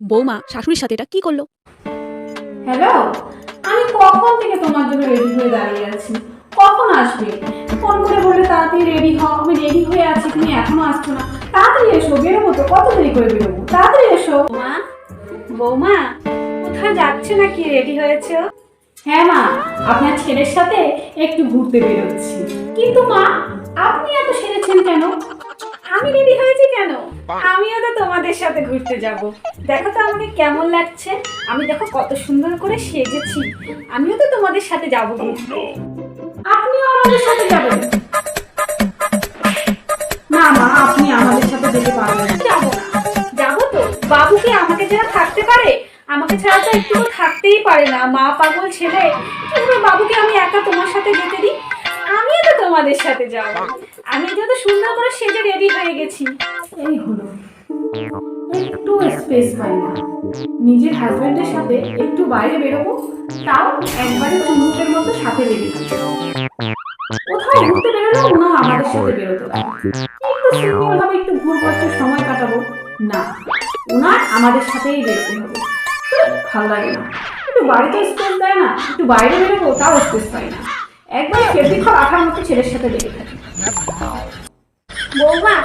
বৌমা শাশুড়ির সাথে এটা কি করল? হ্যালো আমি কখন থেকে তোমার জন্য রেডি হয়ে দাঁড়িয়ে আছি? কখন আসবে? ফোন করে বললে তাড়াতাড়ি রেডি হও আমি রেডি হয়ে আছি তুমি এখনও আসছো না। তাড়াতাড়ি এসো বেরোবো তো কত দেরি করে বেরোবো? তাড়াতাড়ি এসো। মা বৌমা কোথায় যাচ্ছে নাকি? রেডি হয়েছে? হ্যাঁ মা আপনার ছেলের সাথে একটু ঘুরতে বেরোচ্ছি। কিন্তু মা আপনি এত সেরেছেন কেন? আমি রেডি হয়েছি কেন? আমিও তো তোমাদের সাথে ঘুরতে যাব। দেখো তো আমাকে কেমন লাগছে। আমি দেখো কত সুন্দর করে সেজেছি। আমিও তো তোমাদের সাথে যাব ঘুরতে আপনিও আমাদের সাথে যাবেন। না মা আপনি আমাদের সাথে যেতে পারবেন না। যাব না। যাব তো। বাবু কি আমাকে ছাড়া থাকতে পারে? আমাকে ছাড়া তো একটু থাকতেই পারে না মা পাগল ছেলে। বাবুকে আমি একা তোমার সাথে যেতে দিই? আমিও তো তোমাদের সাথে যাব। আমি যত সুন্দর করে সেজে রেডি হয়ে গেছি। এই হলো। একটু স্পেস পাই না। নিজের হাজবেন্ডের সাথে একটু বাইরে বেরোবো, তাও একবারে চুমুকের মতো সাথে থাকে। কোথাও ঘুরতে বেরোলেও না আমাদের সাথে বেরোতে একটু সিম্পল ভাবে একটু ঘুরপাচ্ছ সময় কাটাবো। না, ওনার আমাদের সাথেই বেরোতে হবে। ভালো লাগে না। একটু বাড়িতে স্পেস দেয় না, একটু বাইরে বেরোবো, তাও স্পেস পাই না। একবার ফেব্রিক আঠার মতো ছেলের সাথে লেগে থাকে। বৌমা,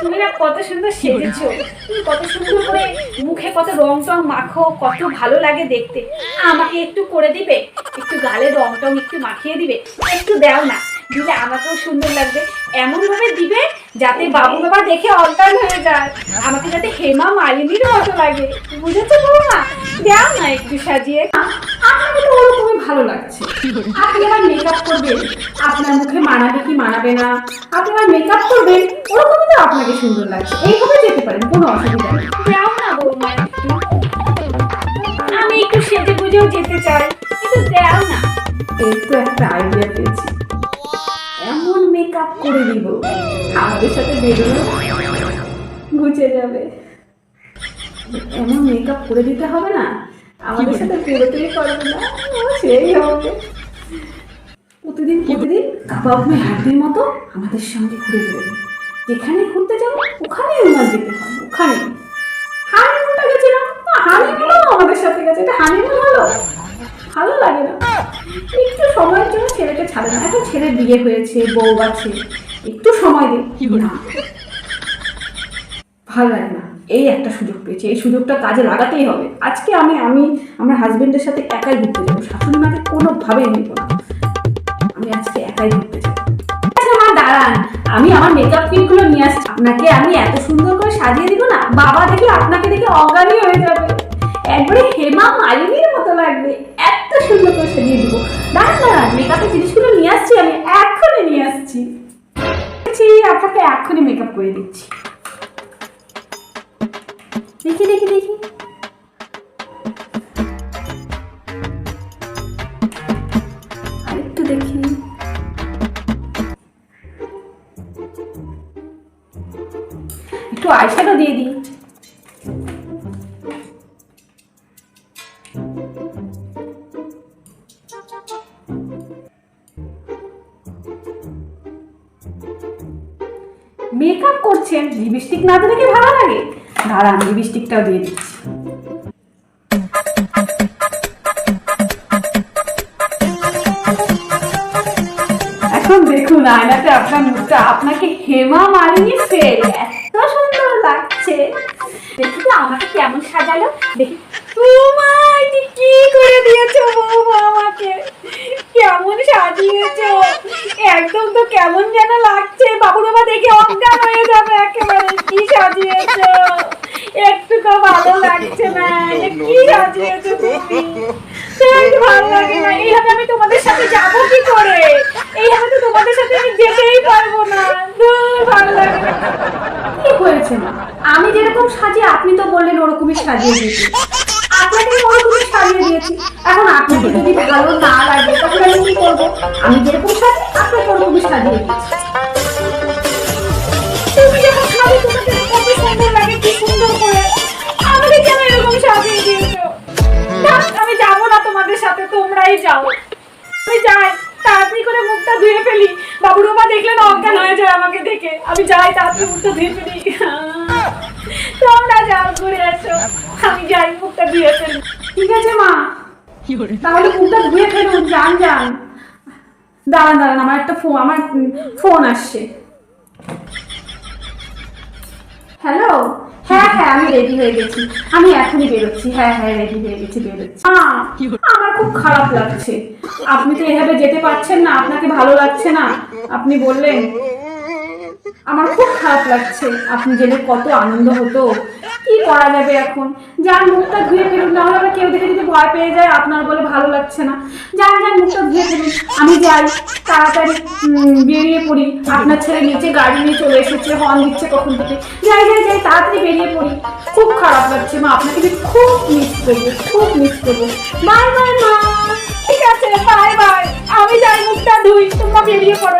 তুমি না কত সুন্দর সেজেছো। তুমি কত সুন্দর করে মুখে কত রং টং মাখো, কত ভালো লাগে দেখতে। আমাকে একটু করে দিবে? একটু গালে রং টং একটু মাখিয়ে দিবে? একটু দাও না। দিলে আমাকেও সুন্দর লাগবে। এমন ভাবে দিবে যাতে বাবু বাবা দেখে অজ্ঞান হয়ে যায়। আমাকে যাতে হেমা মালিনীর মতো লাগে। বুঝেছ বৌমা? দাও না একটু সাজিয়ে। আপনাকে তো ওরকমই ভালো লাগছে। আপনি আবার মেকআপ করবেন? আপনার মুখে মানাবে কি মানাবে না? আপনি আবার মেকআপ করবেন? ওরকমই তো আপনাকে সুন্দর লাগছে। এইভাবে যেতে পারেন কোনো অসুবিধা নেই। দাও না বৌমা আমি একটু সেজে গুজেও যেতে চাই। কিন্তু দাও না। এই তো একটা আইডিয়া পেয়েছি। করে দিব আমাদের সাথে বেরোনো ঘুচে যাবে। এমন মেকআপ করে দিতে হবে না। আমাদের সাথে বেরোতেই পারবে না। সেই হবে। প্রতিদিন প্রতিদিন কাবাব মে হাড্ডির মতো আমাদের সঙ্গে ঘুরে বেরোবে যেখানে ঘুরতে যাব, ওখানে ওনার যেতে হবে। ওখানে। হানিমুনটা গেছিলাম। হানিমুনও আমাদের সাথে গেছে। এটা হানিমুন হলো। ভালো লাগে না। একটু সময়ের জন্য ছেলেকে ছাড়ে না। এখন ছেলের বিয়ে হয়েছে বউ আছে। একটু সময় দিই না। ভালো লাগে না। এই একটা সুযোগ পেয়েছি। এই সুযোগটা কাজে লাগাতেই হবে। আজকে আমি আমি আমার হাজবেন্ডের সাথে একাই ঘুরতে যাব। শাশুড়ি মাকে কোনোভাবেই নিব না। আমি আজকে একাই ঘুরতে যাব। আচ্ছা মা দাঁড়ান। আমি আমার মেকআপ কিটগুলো নিয়ে আসছি। আপনাকে আমি এত সুন্দর করে সাজিয়ে দিব না? বাবা দেখলে আপনাকে দেখে অজ্ঞানই হয়ে যাবে। একবারে হেমা মালিনীর সুন্দর করে সাজিয়ে দিব দাঁড়ান দাঁড়ান মেকআপের জিনিসগুলো নিয়ে আসছি, আমি এক্ষুনি নিয়ে আসছি। আপনাকে এক্ষুনি মেকআপ করে দিচ্ছি। দেখি দেখি দেখি। আরেকটু একটু আইশ্যাডো দিয়ে দিই। মেকআপ করছেন লিপস্টিক না দিলে কি ভালো লাগে? দাঁড়ান লিপস্টিকটাও দিয়ে দিচ্ছি। এখন দেখুন, আয়নাতে আপনার মুখটা আপনাকে হেমা মালিনী ফেল এত সুন্দর লাগছে। দেখি তো আমাকে কেমন সাজালো। দেখি। বৌমা কি করে দিয়েছ বৌমা আমাকে? কেমন সাজিয়েছো? একদম তো কেমন যেন লাগছে। বাবু বাবা দেখে অজ্ঞান হয়ে যাবে একেবারে। কি সাজিয়েছো? একটু তো ভালো লাগছে না কি সাজিয়েছো তুমি? ভালো লাগে না। এইভাবে আমি তোমাদের সাথে যাব কি করে? এইভাবে তো তোমাদের সাথে আমি যেতেই পারব না। ভালো লাগে না। আমি যেরকম সাজি আপনি তো বললেন ওরকমই সাজিয়ে দিয়েছি। আপনাকে ওরকমই সাজিয়ে দিয়েছি। এখন আপনাকে যদি ভালো না লাগে, তখন আমি কি করব? আমি যেরকম সাজি, আপনাকে ওরকমই সাজিয়ে দিয়েছি। মুখটা ধুয়ে ফেলি দেখলে না অজ্ঞান হয়ে যায় আমাকে দেখে। আমি যাই তাড়াতাড়ি মুখটা ধুয়ে ফেলি। তোমরা যাও ঘুরে এসো আমি যাই মুখটা দিয়ে ফেলি। ঠিক আছে মা? তাহলে মুখটা ধুয়ে ফেলুন যান যান। দাঁড়ান দাঁড়ান আমার একটা ফোন আমার ফোন আসছে। হ্যালো? হ্যাঁ হ্যাঁ আমি রেডি হয়ে গেছি। আমি এখনই বেরোচ্ছি। হ্যাঁ হ্যাঁ রেডি হয়ে গেছি বেরোচ্ছি। খুব খারাপ লাগছে। আপনি তো এভাবে যেতে পারছেন না, আপনাকে ভালো লাগছে না। আপনি বললেন, আমার খুব খারাপ লাগছে। আপনি জেনে কত আনন্দ হতো। কি করা যাবে এখন? যার মুখটা ধুয়ে ফেলুন না হলে কেউ দেখে যদি ভয় পেয়ে যায়, আপনার বলে ভালো লাগছে না। যান যান মুখটা ধুয়ে ফেলুন, আমি যাই, তাড়াতাড়ি বেরিয়ে পড়ি। আপনার ছেলে নিচে গাড়ি নিয়ে চলে এসেছে হর্ন দিচ্ছে কখন থেকে। যাই যাই যাই, তাড়াতাড়ি বেরিয়ে পড়ি। খুব খারাপ লাগছে, মা, আপনাকে আমি খুব মিস করব, খুব মিস করব। বাই বাই, মা। ঠিক আছে, বাই বাই। আমি যাই, মুখটা ধুই, তোমরা বেরিয়ে পড়ো।